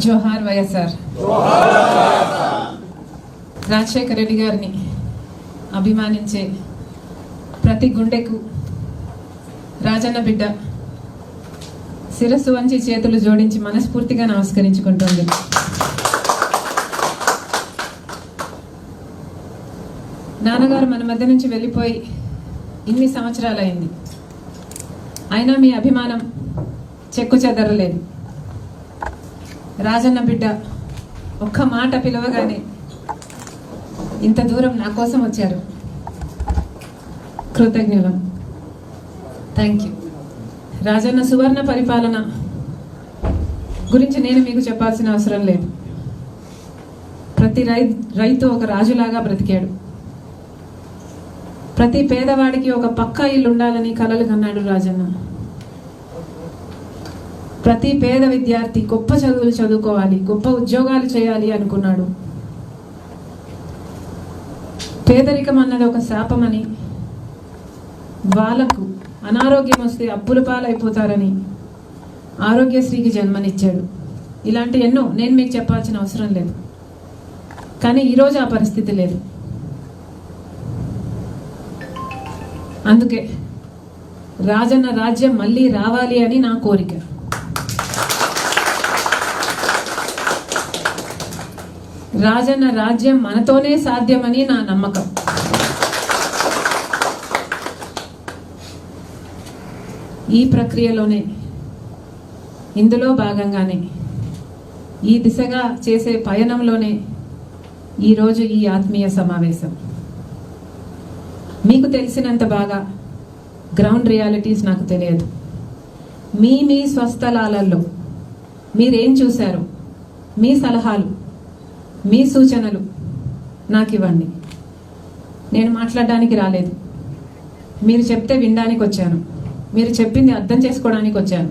Johar Vayasar. Johar! Rajasekhara Reddy గారిని అభిమానించే ప్రతి గుండెకు రాజన్న బిడ్డ శిరస్సు వంచి చేతులు జోడించి మనస్ఫూర్తిగా నమస్కరించుకుంటుంది. నాన్నగారు మన మధ్య నుంచి వెళ్ళిపోయి ఇన్ని సంవత్సరాలైంది. అయినా మీ అభిమానం చెక్కు చెదరలేదు. రాజన్న బిడ్డ ఒక్క మాట పిలవగానే ఇంత దూరం నా కోసం వచ్చారు. కృతజ్ఞులం. Thank you. రాజన్న సువర్ణ పరిపాలన గురించి నేను మీకు చెప్పాల్సిన అవసరం లేదు. ప్రతి రై రైతు ఒక రాజులాగా బ్రతికాడు. ప్రతి పేదవాడికి ఒక పక్కా ఇల్లు ఉండాలని కలలు కన్నాడు రాజన్న. ప్రతి పేద విద్యార్థి గొప్ప చదువులు చదువుకోవాలి గొప్ప ఉద్యోగాలు చేయాలి అనుకున్నాడు. పేదరికం అన్నది ఒక శాపమని వాళ్ళకు అనారోగ్యం వస్తే అప్పుల పాలైపోతారని ఆరోగ్యశ్రీకి జన్మనిచ్చాడు. ఇలాంటి ఎన్నో నేను మీకు చెప్పాల్సిన అవసరం లేదు. కానీ ఈరోజు ఆ పరిస్థితి లేదు. అందుకే రాజన్న రాజ్యం మళ్ళీ రావాలి అని నా కోరిక. రాజన్న రాజ్యం మనతోనే సాధ్యమని నా నమ్మకం. ఈ ప్రక్రియలోనే ఇందులో భాగంగానే ఈ దిశగా చేసే పయనంలోనే ఈరోజు ఈ ఆత్మీయ సమావేశం. మీకు తెలిసినంత బాగా గ్రౌండ్ రియాలిటీస్ నాకు తెలియదు. మీ మీ స్వస్థలాలలో మీరేం చూశారు? మీ సలహాలు. మీ సూచనలు నాకు ఇవ్వండి నేను మాట్లాడడానికి రాలేదు. మీరు చెప్తే వినడానికి వచ్చాను మీరు చెప్పింది అర్థం చేసుకోవడానికి వచ్చాను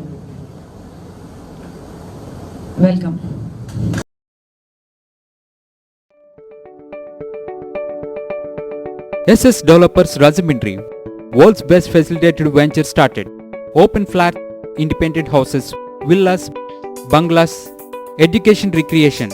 welcome SS developers Rajahmundry world's best facilitated venture started open flat independent houses villas bungalows education recreation